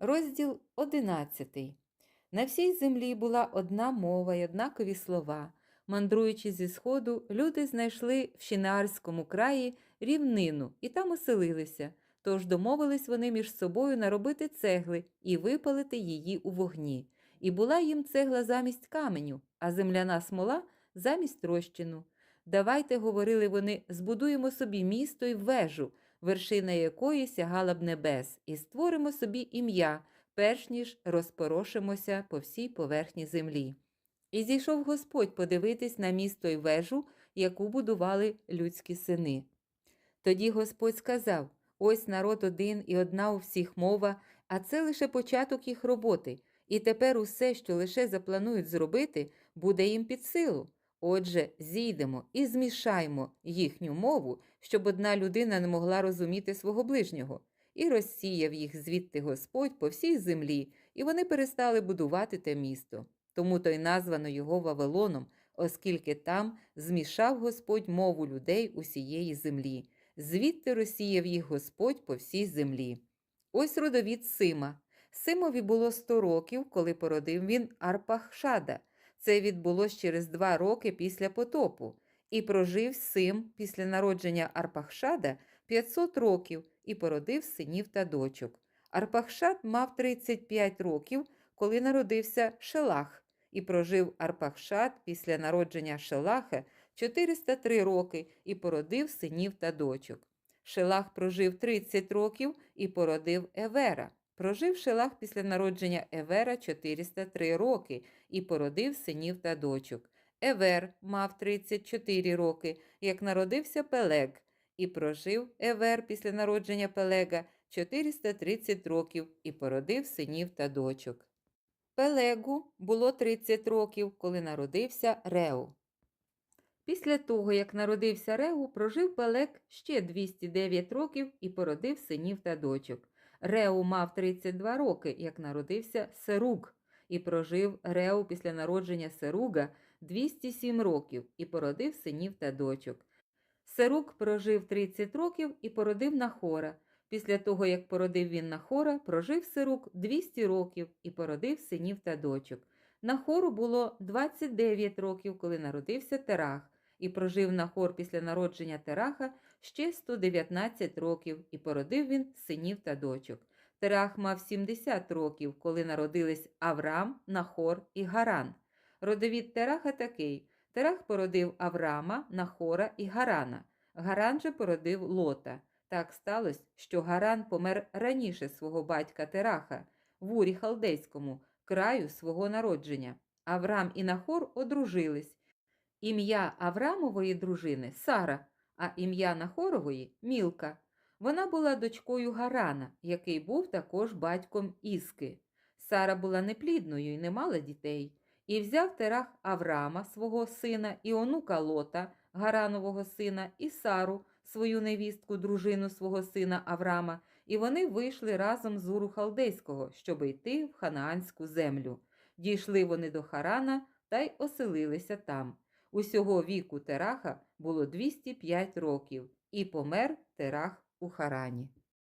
Розділ 11. На всій землі була одна мова й однакові слова. Мандруючи зі сходу, люди знайшли в Шинаарському краї рівнину і там оселилися. Тож домовились вони між собою наробити цегли і випалити її у вогні. І була їм цегла замість каменю, а земляна смола замість розчину. Давайте, говорили вони, збудуємо собі місто й вежу, вершина якої сягала б небес, і створимо собі ім'я, перш ніж розпорошимося по всій поверхні землі. І зійшов Господь подивитись на місто й вежу, яку будували людські сини. Тоді Господь сказав: ось народ один і одна у всіх мова, а це лише початок їх роботи, і тепер усе, що лише запланують зробити, буде їм під силу. Отже, зійдемо і змішаймо їхню мову, щоб одна людина не могла розуміти свого ближнього. І розсіяв їх звідти Господь по всій землі, і вони перестали будувати те місто. Тому то й названо його Вавилоном, оскільки там змішав Господь мову людей усієї землі, звідти розсіяв їх Господь по всій землі. Ось родовід Сима. Симові було сто років, коли породив він Арпахшада. Це відбулось через два роки після потопу. І прожив Сим після народження Арпахшада 500 років і породив синів та дочок. Арпахшад мав 35 років, коли народився Шелах, і прожив Арпахшад після народження Шелаха 403 роки і породив синів та дочок. Шелах прожив 30 років і породив Евера. Прожив Шелах після народження Евера 403 роки і породив синів та дочок. Евер мав 34 роки, як народився Пелег, і прожив Евер після народження Пелега 430 років і породив синів та дочок. Пелегу було 30 років, коли народився Реу. Після того, як народився Реу, прожив Пелег ще 209 років і породив синів та дочок. Реу мав 32 роки, як народився Серуг, і прожив Реу після народження Серуга 207 років і породив синів та дочок. Серуг прожив 30 років і породив Нахора. Після того, як породив він Нахора, прожив Серуг 200 років і породив синів та дочок. Нахору було 29 років, коли народився Терах, і прожив Нахор після народження Тераха ще 119 років, і породив він синів та дочок. Терах мав 70 років, коли народились Авраам, Нахор і Гаран. Родовід Тераха такий: Терах породив Авраама, Нахора і Гарана. Гаран же породив Лота. Так сталося, що Гаран помер раніше свого батька Тераха, в Урі Халдейському, краю свого народження. Авраам і Нахор одружились. Ім'я Авраамової дружини Сара, а ім'я Нахорової Мілка. Вона була дочкою Гарана, який був також батьком Іски. Сара була неплідною і не мала дітей. І взяв Терах Авраама, свого сина, і онука Лота, Гаранового сина, і Сару, свою невістку, дружину свого сина Авраама, і вони вийшли разом з Уру Халдейського, щоб йти в ханаанську землю. Дійшли вони до Харана та й оселилися там. Усього віку Тераха було 205 років, і помер Терах у Харані.